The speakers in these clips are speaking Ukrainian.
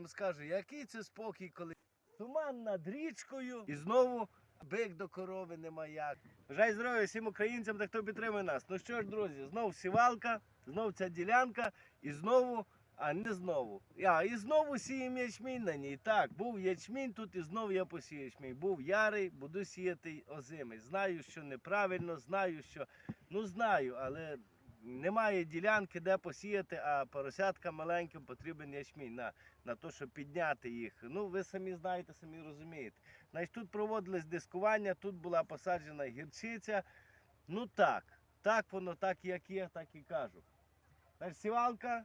вам скажу, який це спокій, коли туман над річкою і знову бик до корови нема як. Бажаю здоров'я всім українцям та хто підтримує нас. Ну що ж, друзі, знов сівалка, знов ця ділянка і знову, а не знову. А, і знову сіємо ячмінь на ній. Так, був ячмінь тут і знову я посію ячмінь. Був ярий, буду сіяти озимий. Знаю, що неправильно, знаю, що ну знаю, але немає ділянки, де посіяти, а поросяткам маленьким потрібен ячмінь на, на те, щоб підняти їх. Ну, ви самі знаєте, самі розумієте. Значить, тут проводились дискування, тут була посаджена гірчиця. Ну так, так воно, так як є, так і кажу. Значить, сівалка,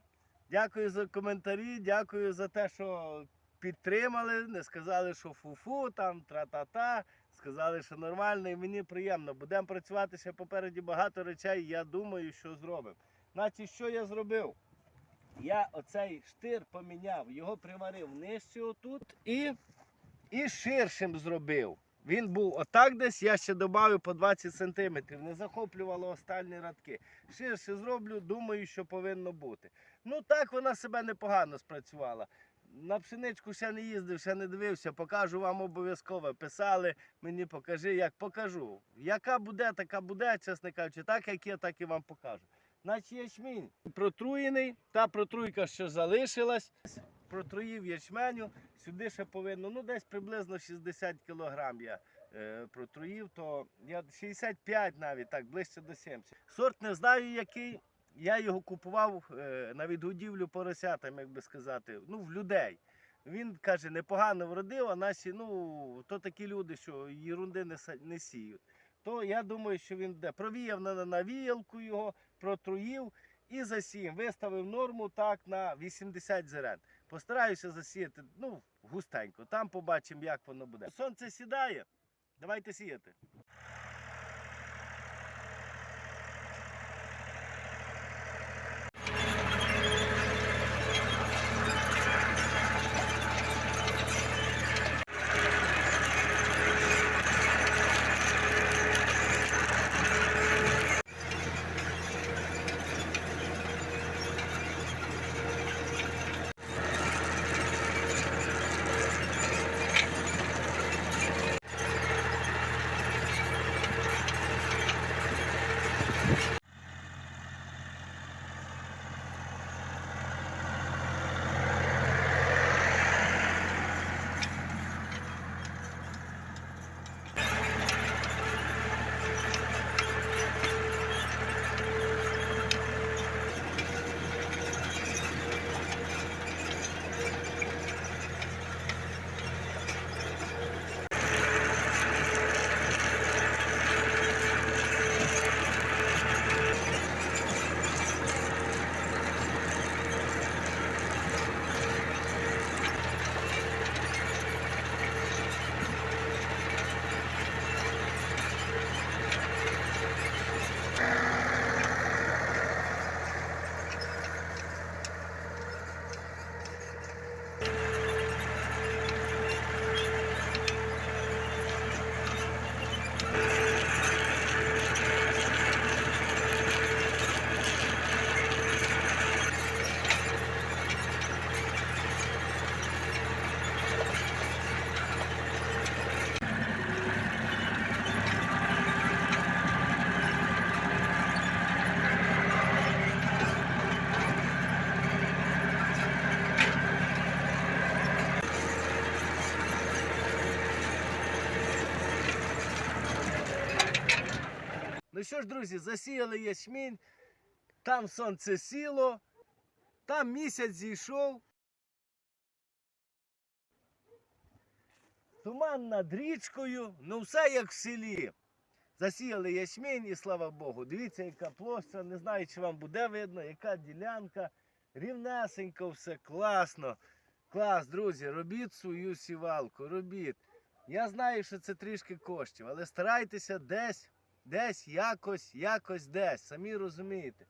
дякую за коментарі, дякую за те, що підтримали, не сказали, що фу-фу, там тра-та-та. Сказали, що нормально і мені приємно. Будемо працювати ще попереді багато речей. Я думаю, що зробимо. Значить, що я зробив? Я оцей штир поміняв, його приварив нижче отут і, і ширшим зробив. Він був отак десь, я ще додав по 20 см, не захоплювало останні радки. Ширше зроблю, думаю, що повинно бути. Ну так вона себе непогано спрацювала. На пшеничку ще не їздив, ще не дивився, покажу вам обов'язково. Писали мені, покажи, як покажу. Яка буде, така буде, чесно кажучи, так як є, так і вам покажу. Значить, ячмінь протруєний, та протруйка, що залишилась, протруїв ячменю, сюди ще повинно, ну десь приблизно 60 кілограм я е, протруїв, то я 65 навіть, так, ближче до 70. Сорт не знаю який, я його купував е, на відгодівлю поросятам, як би сказати, ну, в людей. Він каже, непогано вродив, а наші, ну, то такі люди, що єрунди не, не сіють. То я думаю, що він де. Провіяв на віялку його, протруїв і засіяв. Виставив норму так на 80 зерен. Постараюся засіяти, ну, густенько. Там побачимо, як воно буде. Сонце сідає. Давайте сіяти. Ну що ж, друзі, засіяли ячмінь, там сонце сіло, там місяць зійшов. Туман над річкою, ну все як в селі. Засіяли ячмінь і слава Богу. Дивіться, яка площа, не знаю, чи вам буде видно, яка ділянка. Рівнесенько все, класно. Клас, друзі, робіть свою сівалку, робіть. Я знаю, що це трішки коштів, але старайтеся десь десь, якось, якось десь, самі розумієте.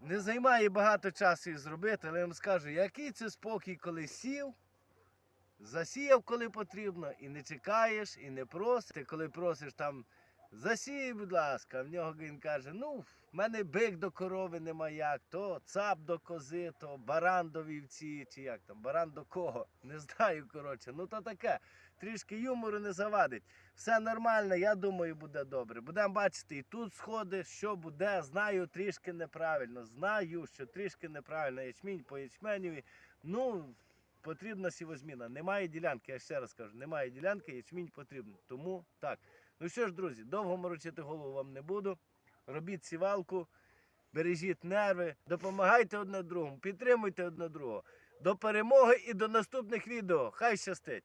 Не займає багато часу їх зробити, але я вам скажу, який це спокій, коли сів, засіяв, коли потрібно, і не чекаєш, і не просиш. Коли просиш там Засій, будь ласка. В нього він каже: ну, в мене бик до корови нема як, то цап до кози, то баран до вівці, чи як там, баран до кого. Не знаю, коротше. Ну то таке. Трішки юмору не завадить. Все нормально, я думаю, буде добре. Будемо бачити, і тут сходи, що буде. Знаю трішки неправильно. Знаю, що трішки неправильно. Ячмінь по ячменеві. Ну, потрібна сівозміна. Немає ділянки, я ще раз кажу, немає ділянки, ячмінь потрібен. Тому так. Ну що ж, друзі, довго морочити голову вам не буду. Робіть сівалку, бережіть нерви, допомагайте одне другому, підтримуйте одне другого. До перемоги і до наступних відео. Хай щастить!